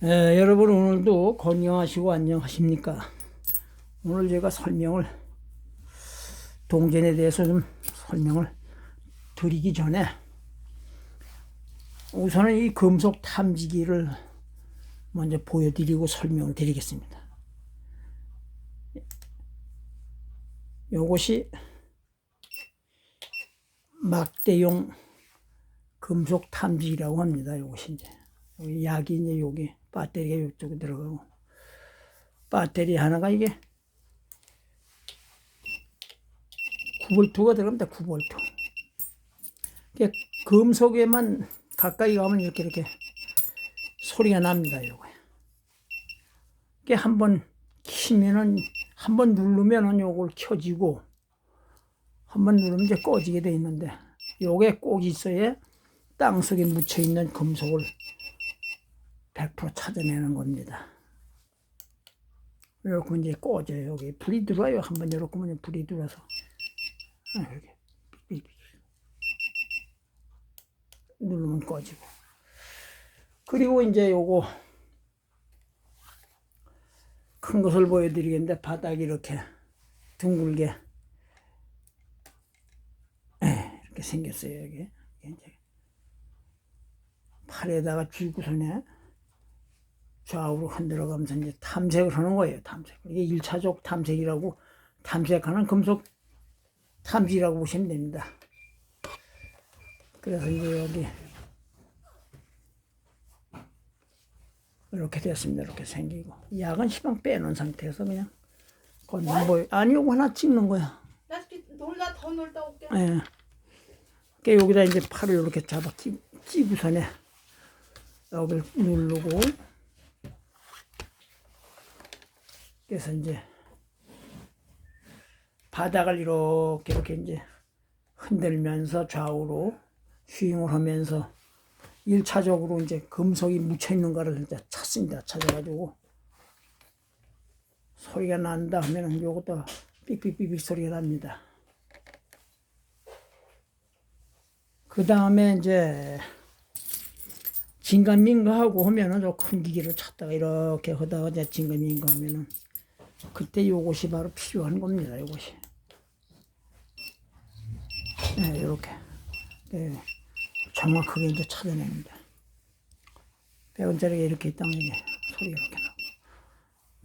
에, 여러분 오늘도 건강하시고 안녕하십니까? 오늘 제가 설명을 동전에 대해서 좀 설명을 드리기 전에 우선은 이 금속 탐지기를 먼저 보여드리고 설명을 드리겠습니다. 요것이 막대용 금속 탐지기라고 합니다. 요것이 이제 여기 약이 이제 여기 배터리가 이쪽에 들어가고 배터리 하나가 이게 9볼트가 들어갑니다. 9볼트. 이게 금속에만 가까이 가면 이렇게 이렇게 소리가 납니다. 요거. 이게 한번 키면은 한 번 누르면은 요걸 켜지고 한 번 누르면 이제 꺼지게 돼 있는데 요게 꼭 있어야 땅 속에 묻혀 있는 금속을 100% 찾아내는 겁니다. 이렇게 이제 꺼져요. 여기 불이 들어와요. 한번 이렇게 하면 불이 들어와서 아, 삑삑삑 누르면 꺼지고 그리고 이제 요거 큰 것을 보여드리겠는데 바닥이 이렇게 둥글게 에, 이렇게 생겼어요. 여기 팔에다가 쥐고선에 좌우로 흔들어가면서 이제 탐색을 하는 거예요. 탐색. 이게 일차적 탐색이라고 탐색하는 금속 탐지라고 보시면 됩니다. 그래서 이제 여기 이렇게 됐습니다. 이렇게 생기고 약은 시방 빼놓은 상태에서 그냥 걷는 거예요. 아니 요거 하나 찍는 거야. 나 놀다 더 놀다 올게. 예. 그 여기다 이제 팔을 이렇게 잡아 끼, 끼고선에 여기를 누르고 그래서 이제 바닥을 이렇게 이렇게 이제 흔들면서 좌우로 휘잉을 하면서 일차적으로 이제 금속이 묻혀 있는 거를 이제 찾습니다. 찾아가지고 소리가 난다 하면은 요것도 삑삑삑삑 소리가 납니다. 그 다음에 이제 진감민가하고 하면은 저 큰 기계를 찾다가 이렇게 하다가 이제 진감민가 하면은 그때 요것이 바로 필요한 겁니다. 요것이. 네, 이렇게. 네, 정확하게 이제 찾아냅니다. 100원짜리가 이렇게 있다면 이게 소리가 이렇게 나고.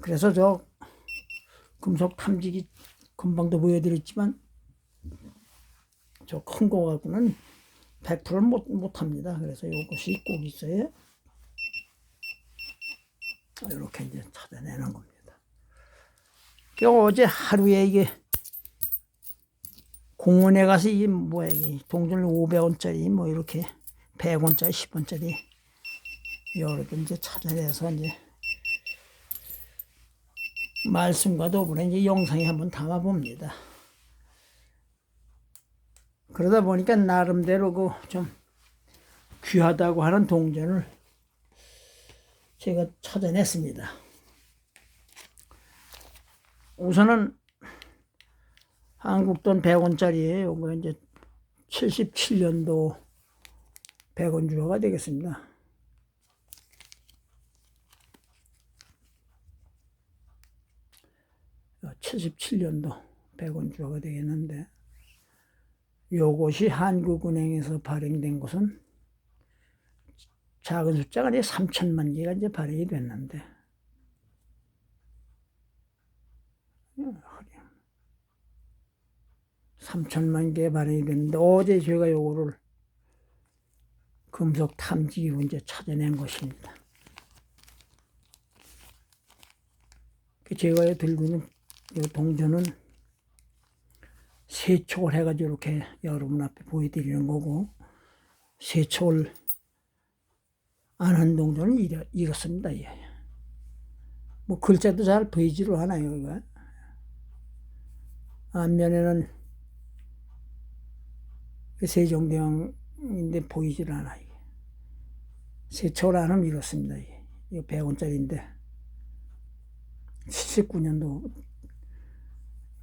그래서 저 금속 탐지기 금방도 보여드렸지만 저 큰 거 갖고는 100%는 못, 못 합니다. 그래서 이것이 꼭 있어야 이렇게 이제 찾아내는 겁니다. 그 어제 하루에 이게 공원에 가서 이 뭐야 이게 동전 500원짜리 뭐 이렇게 100원짜리 10원짜리 여러 개 이제 찾아내서 이제 말씀과 더불어 이제 영상에 한번 담아 봅니다. 그러다 보니까 나름대로 그 좀 귀하다고 하는 동전을 제가 찾아냈습니다. 우선은 한국 돈 100원짜리예요. 이거 이제 77년도 100원 주화가 되겠습니다. 어, 77년도 100원 주화가 되겠는데 요것이 한국은행에서 발행된 것은 작은 숫자가 이제 3천만 개가 이제 발행이 됐는데 3천만 개 발행이 됐는데 어제 제가 요거를 금속 탐지기로 이제 찾아낸 것입니다. 그 제가 들고 있는 이 동전은 세촉을 해가지고 이렇게 여러분 앞에 보여드리는 거고 세촉을 안 한 동전은 이렇, 이렇습니다. 예. 뭐 글자도 잘 보이지를 않아요. 이거. 앞면에는 그 세종대왕인데 보이질 않아 하면 이렇습니다. 이거 100원짜리인데 79년도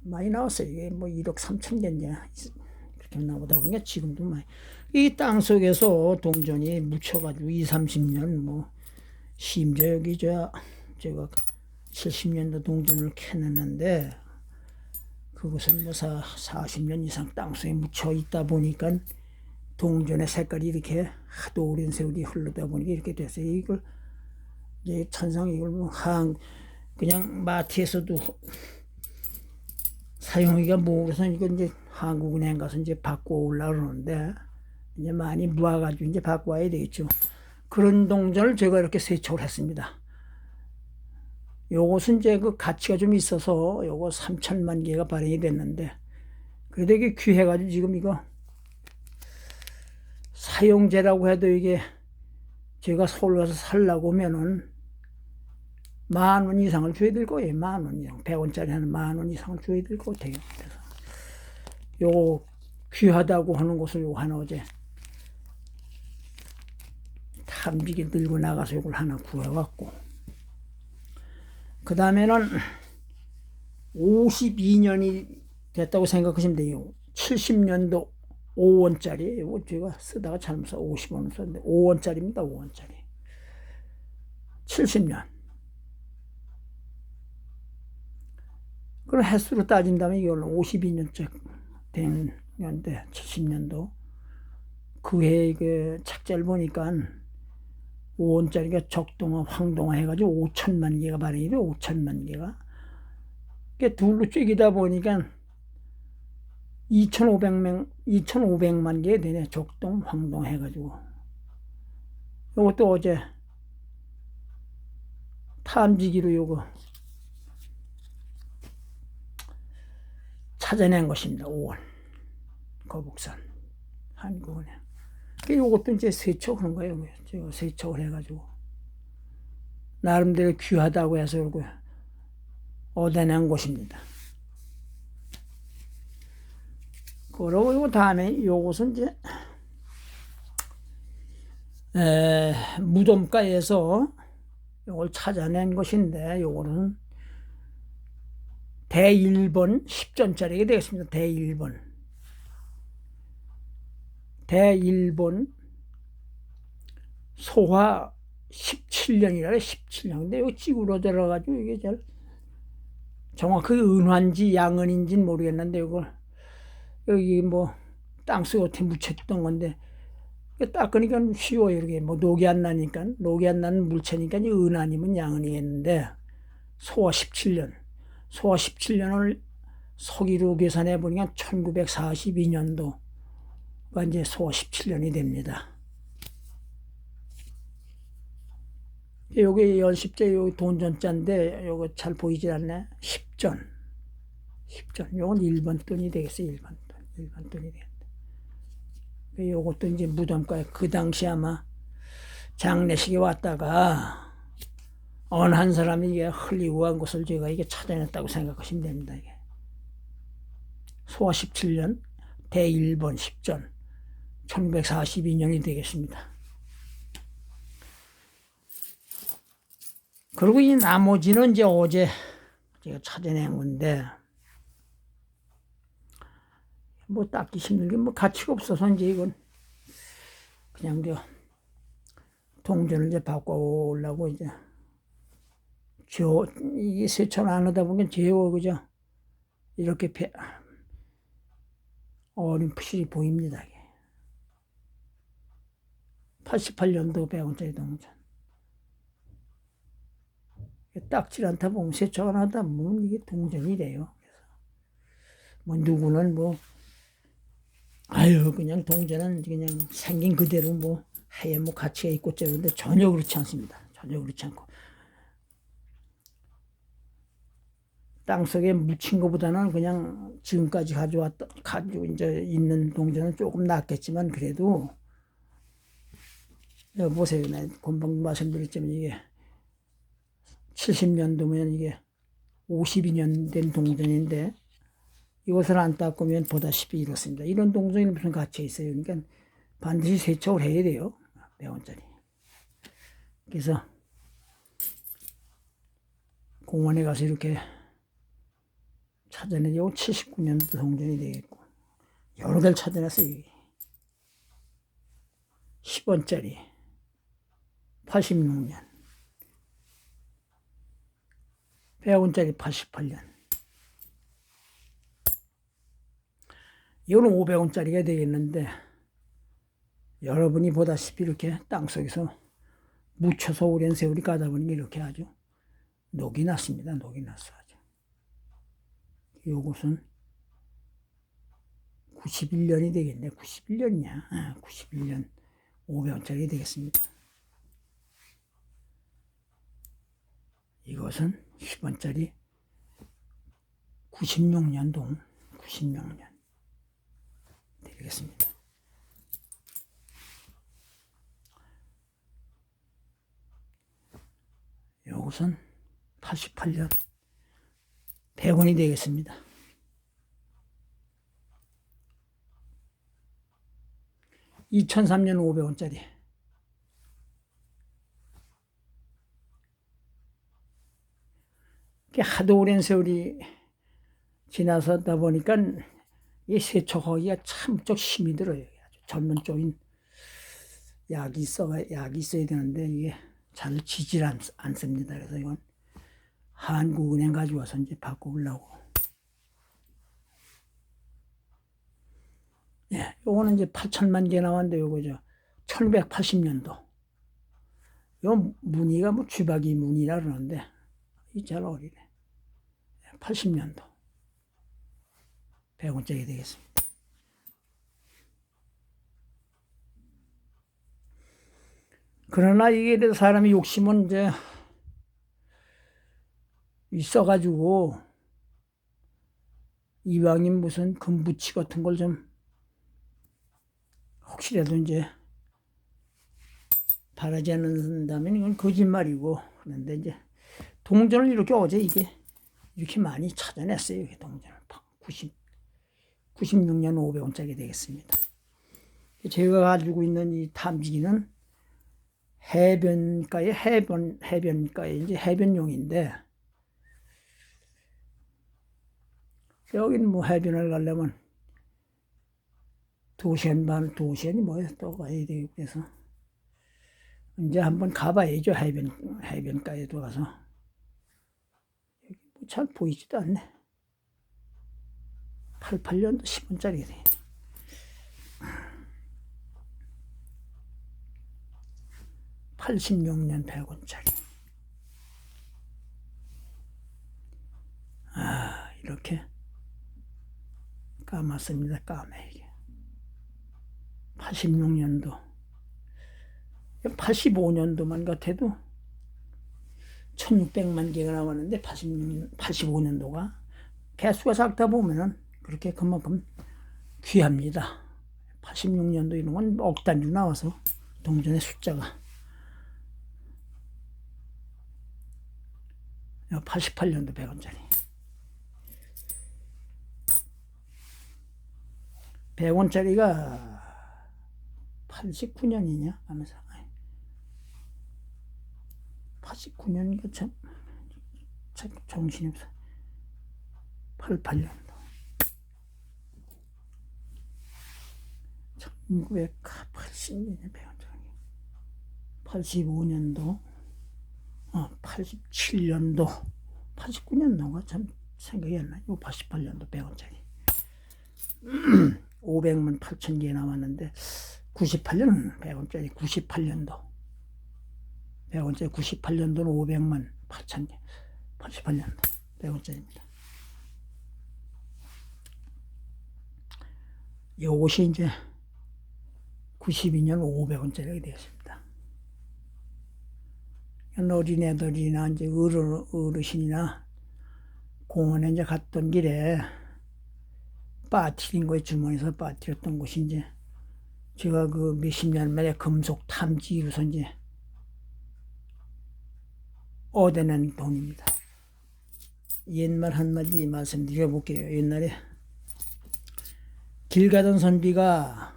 많이 나왔어요. 이게 뭐 1억 3천 개냐 그렇게 나오다 보니까 지금도 많이 이 땅 속에서 동전이 묻혀가지고 2, 30년 뭐 심지어 여기 저 제가 70년도 동전을 캐냈는데 그것은 뭐 사, 40년 이상 땅속에 묻혀 있다 보니까 동전의 색깔이 이렇게 하도 오랜 세월이 흐르다 보니까 이렇게 됐어요. 이걸 이제 천상 이걸 뭐한 그냥 마트에서도 사용하기가 뭐 그래서 이건 이제 한국은행 가서 이제 바꿔 올라 그러는데 이제 많이 모아가지고 이제 바꿔 와야 되겠죠. 그런 동전을 제가 이렇게 세척을 했습니다. 요것은 이제 그 가치가 좀 있어서 요거 3천만 개가 발행이 됐는데 그래도 이게 귀해가지고 지금 이거 사용제라고 해도 이게 제가 서울 가서 살라고 하면은 만 원 이상을 줘야 될 거예요. 만 원 이상. 100원짜리 하는 만원 이상을 줘야 될 것 같아요. 그래서 요거 귀하다고 하는 것을 요거 하나 어제 탐지기 들고 나가서 요걸 하나 구해왔고 그 다음에는 52년이 됐다고 생각하시면 돼요. 70년도 5원짜리 이거 제가 쓰다가 잘못 써 50원 썼는데 5원짜리입니다. 5원짜리 70년 그럼 횟수로 따진다면 이걸로 52년째 된 년대 70년도 그 해에 그 책자를 보니까 5원짜리가 적동화, 황동화 해가지고 5천만 개가 발행이 돼, 5천만 개가. 그게 둘로 쪼개다 보니까 2,500명, 2,500만 개 되네, 적동, 황동 해가지고. 요것도 어제 탐지기로 요거 찾아낸 것입니다, 5원. 거북선, 한국은행. 그 요것도 이제 세척하는 거예요. 세척을 해가지고 나름대로 귀하다고 해서 이거 얻어낸 것입니다. 그러고 요 다음에 요것은 이제 에, 무덤가에서 요걸 찾아낸 것인데 요거는 대1번 10전짜리가 되겠습니다. 대1번 대1번 소화 17년이라 17년. 근데 이거 찌그러져 가지고 이게 잘 정확하게 은환지 양은인지는 모르겠는데 이걸 여기 뭐 땅속 어떻게 묻혔던 건데 닦으니까 쉬워요. 이렇게 뭐 녹이 안 나니까 녹이 안 나는 물체니까 은환이면 양은이겠는데 소화 17년 소화 17년을 서기로 계산해 보니까 1942년도 가 이제 소 17년이 됩니다. 여기 연십제 여기 돈전자인데 요거 잘 보이지 않네. 10전. 10전. 요건 1번 돈이 되겠어. 1번 돈. 1번 돈이 되겠다. 요것도 이제 무덤가에 그 당시 아마 장례식에 왔다가 어느 한 사람이 이게 흘리고 간 것을 제가 이게 찾아냈다고 생각하시면 됩니다. 이게. 소화 17년 대1번 10전 1942년이 되겠습니다. 그리고 이 나머지는 이제 어제 제가 찾아낸 건데 뭐 닦기 힘들게 뭐 가치가 없어서 이제 이건 그냥 저 동전을 이제 바꿔오려고 이제 저 이게 세차를 안 하다 보면 제어 그죠 이렇게 배, 어림풋이 보입니다. 이게. 88년도 100원짜리 동전. 딱질 않다 보면 세척 안 하다 보면 이게 동전이래요. 그래서 뭐 누구는 뭐 아유 그냥 동전은 그냥 생긴 그대로 뭐 해에 뭐 가치가 있고 저런데 전혀 그렇지 않습니다. 전혀 그렇지 않고 땅 속에 묻힌 것보다는 그냥 지금까지 가져왔다 가지고 이제 있는 동전은 조금 낫겠지만 그래도 여기 보세요. 내 금방 말씀드렸지만 이게 70년도면 이게 52년 된 동전인데 이것을 안 닦으면 보다시피 이렇습니다. 이런 동전이 무슨 가치가 있어요. 그러니까 반드시 세척을 해야 돼요. 100원짜리. 그래서 공원에 가서 이렇게 찾아내고 79년도 동전이 되겠고 여러 개를 찾아냈어요. 이게. 10원짜리 86년 100원짜리 88년. 이거는 500원짜리가 되겠는데 여러분이 보다시피 이렇게 땅속에서 묻혀서 오랜 세월이 가다 보니 이렇게 아주 녹이 났습니다. 녹이 났어 아주. 요것은 91년이 되겠네. 91년이냐? 아, 91년 500원짜리 되겠습니다. 이것은 10원짜리 96년동 96년 되겠습니다. 이것은 88년 100원이 되겠습니다. (2003년) 500원짜리 이게 하도 오랜 세월이 지나서다 보니까 이 세척하기가 참 무척 힘이 들어요. 아주 젊은 쪽인 약이 있어 약이 있어야 되는데 이게 잘 지질 않, 않습니다. 그래서 이건 한국은행 가져와서 이제 바꾸려고. 예, 요거는 이제 8천만 개 나왔는데 요거 저 1980년도. 요 무늬가 뭐 쥐박이 무늬라 그러는데 이 잘 어리네. 80년도. 100원짜리 되겠습니다. 그러나 이게 사람이 욕심은 이제 있어가지고 이왕인 무슨 금부치 같은 걸 좀 혹시라도 이제 바라지 않는다면 이건 거짓말이고 그런데 이제 동전을 이렇게 어제 이게 이렇게 많이 찾아냈어요. 이게 동전을 90 96년 500원짜리 되겠습니다. 제가 가지고 있는 이 탐지기는 해변가에 해변 해변가에 이제 해변용인데 여기는 뭐 해변을 가려면 두 시간 반, 두 시간이 뭐야 또 가야 되고 그래서 이제 한번 가봐야죠 해변 해변가에 들어가서 잘 보이지도 않네. 88년도 10원짜리 돼. (86년) 100원짜리 아 이렇게 까맣습니다 까매 이게 86년도 85년도만 같아도 1600만 개가 나왔는데 86, 85년도가 개수가 작다 보면은 그렇게 그만큼 귀합니다. 86년도 이런 건 억 단위 나와서 동전의 숫자가. 88년도 100원짜리. 100원짜리가 89년이냐 하면서 89년인가 참, 참 정신이 없어 88년도 1980년에 배웠잖아요. 85년도, 어, 87년도, 89년도가 참 생각이 안 나요. 88년도 100원짜리. 500만 8천 개 나왔는데, 98년은 100원짜리, 98년도. 100원짜리 98년도는 500만 8천 개. 88년도 100원짜리입니다. 요것이 이제 92년 500원짜리가 되었습니다. 어린애들이나 이제 어르, 어르신이나 공원에 이제 갔던 길에 빠뜨린 거에 주머니에서 빠뜨렸던 것이 이제 제가 그 몇십 년 만에 금속 탐지기로서 이제 얻어낸 돈입니다. 옛말 한마디 말씀드려 볼게요. 옛날에 길 가던 선비가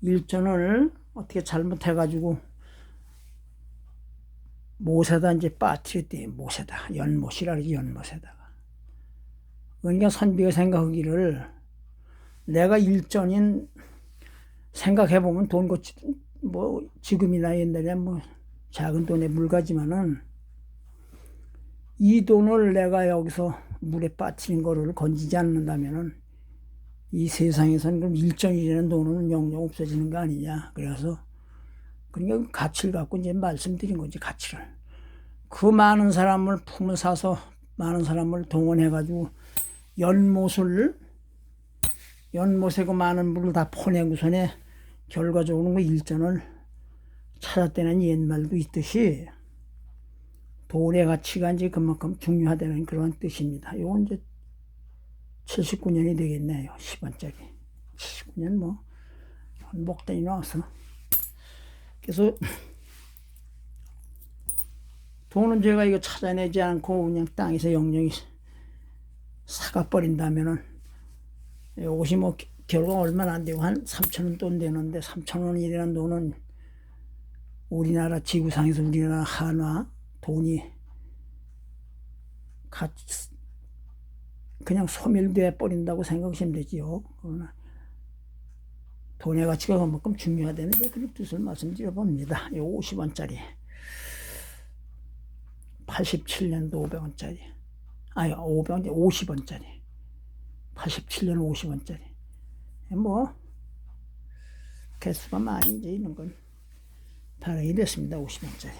일전을 어떻게 잘못해가지고 못에다 이제 빠뜨렸대 못에다 연못이라 그러지 연못에다가 그러니까 선비가 생각하기를 내가 일전인 생각해보면 돈 고치 뭐 지금이나 옛날에 뭐 작은 돈에 물가지만은 이 돈을 내가 여기서 물에 빠뜨린 거를 건지지 않는다면은 이 세상에서는 그럼 일정이라는 돈은 영영 없어지는 거 아니냐. 그래서 그러니까 그 가치를 갖고 이제 말씀드린 거지 가치를. 그 많은 사람을 품을 사서 많은 사람을 동원해 가지고 연못을 연못에 그 많은 물을 다 퍼내고선에 결과적으로 그 일전을 찾았다는 옛말도 있듯이 돈의 가치가 이제 그만큼 중요하다는 그런 뜻입니다. 요건 이제 79년이 되겠네요. 10원짜리. 79년 뭐, 목단이 나와서. 그래서, 돈은 제가 이거 찾아내지 않고 그냥 땅에서 영영이 사가버린다면은, 이것이 뭐, 결과 얼마나 안 되고 한 3천 원 돈 되는데, 3천 원이라는 돈은 우리나라 지구상에서 우리나라 한화 돈이 그냥 소멸돼 버린다고 생각하시면 되지요. 돈의 가치가 그만큼 중요하다는 그런 뜻을 말씀드려 봅니다. 요 50원짜리. 87년도 500원짜리. 아니, 500원, 50원짜리. 87년 50원짜리. 뭐, 개수가 많이 이제 있는 건 발행이 됐습니다. 50원짜리.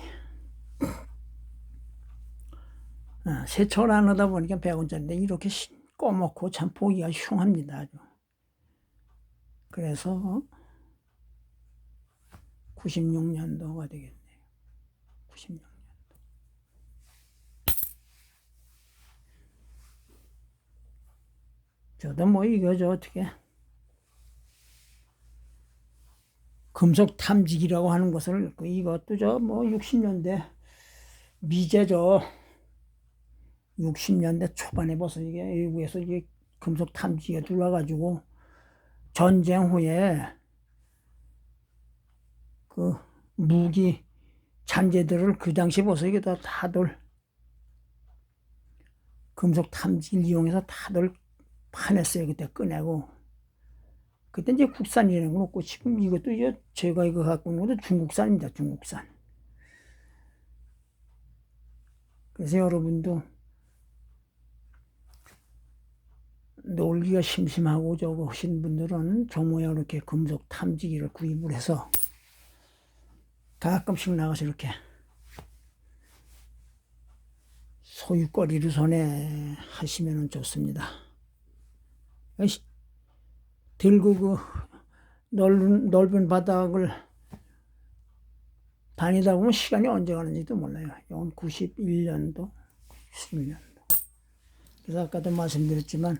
아, 세척을 안 하다 보니까 100원짜리인데 이렇게 시- 꺼먹고 참 보기가 흉합니다. 아주. 그래서 96년도가 되겠네요. 96년도. 저도 뭐 이거 저 어떻게 금속 탐지기라고 하는 것을 그 이것도 저 뭐 60년대 미제죠. 60년대 초반에 벌써 이게 외국에서 이게 금속 탐지기가 들어와가지고 전쟁 후에 그 무기 잔재들을 그 당시 벌써 이게 다 다들 금속 탐지기를 이용해서 다들 파냈어요. 그때 꺼내고. 그때 이제 국산이라는 건 없고 지금 이것도 이제 제가 이거 갖고 있는 것도 중국산입니다. 중국산. 그래서 여러분도 놀기가 심심하고 저거 하신 분들은 저 모양 이렇게 금속 탐지기를 구입을 해서 가끔씩 나가서 이렇게 소유거리를 손에 하시면 좋습니다. 들고 그 넓은, 넓은 바닥을 다니다 보면 시간이 언제 가는지도 몰라요. 이건 91년도, 91년도. 그래서 아까도 말씀드렸지만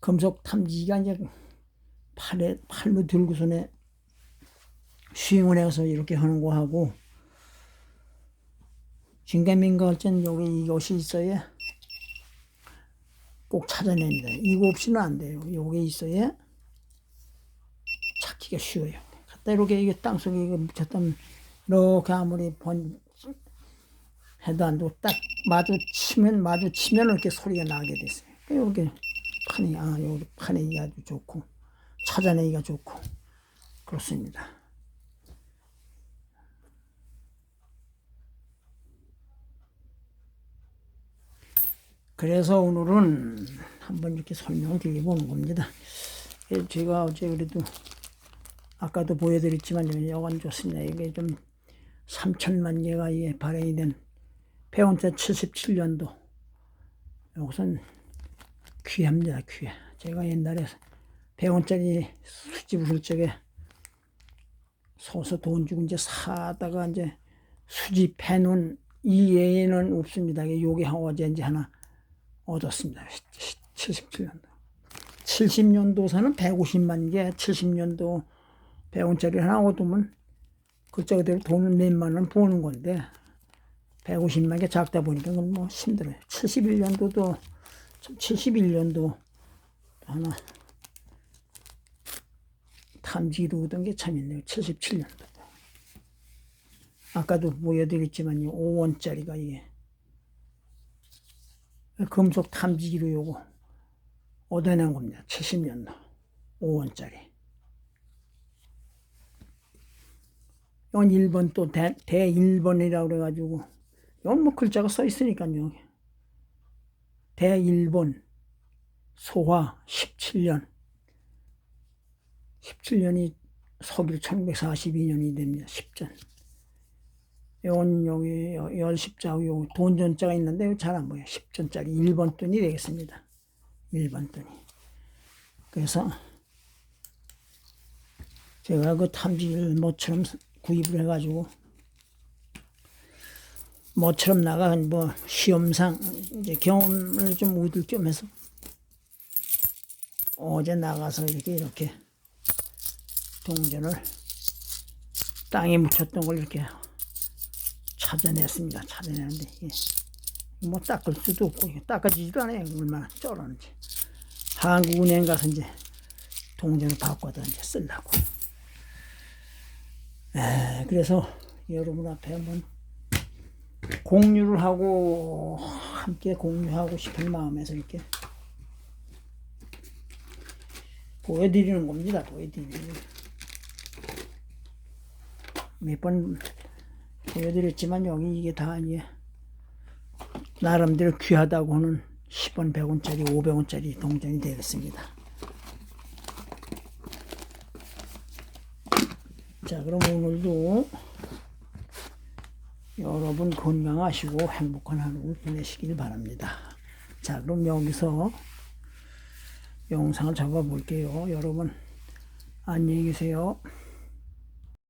금속 탐지기가 이제 팔에 팔로 들고서는 스윙을 해서 이렇게 하는 거 하고 진감인가 할땐 여기 이것이 있어야 꼭 찾아냅니다. 이거 없이는 안 돼요. 요게 있어야 찾기가 쉬워요. 갖다 이렇게 이게 땅속에 이거 묻혔다면 이렇게 아무리 번 해도 안 되고 딱 마주치면 마주치면 이렇게 소리가 나게 됐어요. 여기 판이 아 여기 판이 아주 좋고 찾아내기가 좋고 그렇습니다. 그래서 오늘은 한번 이렇게 설명을 드려보는 겁니다. 예, 제가 어제 그래도 아까도 보여드렸지만 여간 좋습니다. 이게 좀 3천만 개가 이게 발행이 된 배원자 77년도 이것은 귀합니다. 귀해. 제가 옛날에 100원짜리 수집 웃을 적에 서서 돈 주고 이제 사다가 이제 수집해 놓은 이 외에는 없습니다. 요게 어제 이제 하나 얻었습니다. 77년도. 70년도서는 150만 개, 70년도 100원짜리 하나 얻으면 글자 그대로 돈을 몇만 원 버는 건데 150만 개 작다 보니까 그건 뭐 힘들어요. 71년도도 71년도 하나 탐지기도 얻은 게참 있네요. 77년도. 아까도 보여드렸지만 5원짜리가 이게 금속 탐지기로 요거 얻어낸 겁니다. 70년도 5원짜리. 이건 1번 또 대, 대 1번이라고 그래가지고 이건 뭐 글자가 써 있으니까요. 대 1번 소화 17년 17년이 서길 1942년이 됩니다. 10전. 이건 여기 열 십자고 요 돈전자가 있는데 잘 안 보여. 10전짜리 1번 돈이 되겠습니다. 1번 돈이. 그래서 제가 그 탐지를 뭐처럼 구입을 해가지고 뭐처럼 나간 뭐 시험상 이제 경험을 좀 얻을 겸해서 어제 나가서 이렇게 이렇게 동전을 땅에 묻혔던 걸 이렇게 찾아냈습니다. 찾아내는데 이게 뭐 닦을 수도 없고 닦아지지도 않아요. 얼마나 쩔었는지. 한국은행 가서 이제 동전을 바꿔다 이제 쓰려고. 에, 그래서 여러분 앞에 한번 공유를 하고 함께 공유하고 싶은 마음에서 이렇게 보여드리는 겁니다. 보여드리는. 몇번 보여드렸지만 여기 이게 다 이제 나름대로 귀하다고 하는 10원, 100원짜리, 500원짜리 동전이 되겠습니다. 자, 그럼 오늘도 여러분 건강하시고 행복한 하루를 보내시길 바랍니다. 자, 그럼 여기서 영상을 잡아 볼게요. 여러분, 안녕히 계세요.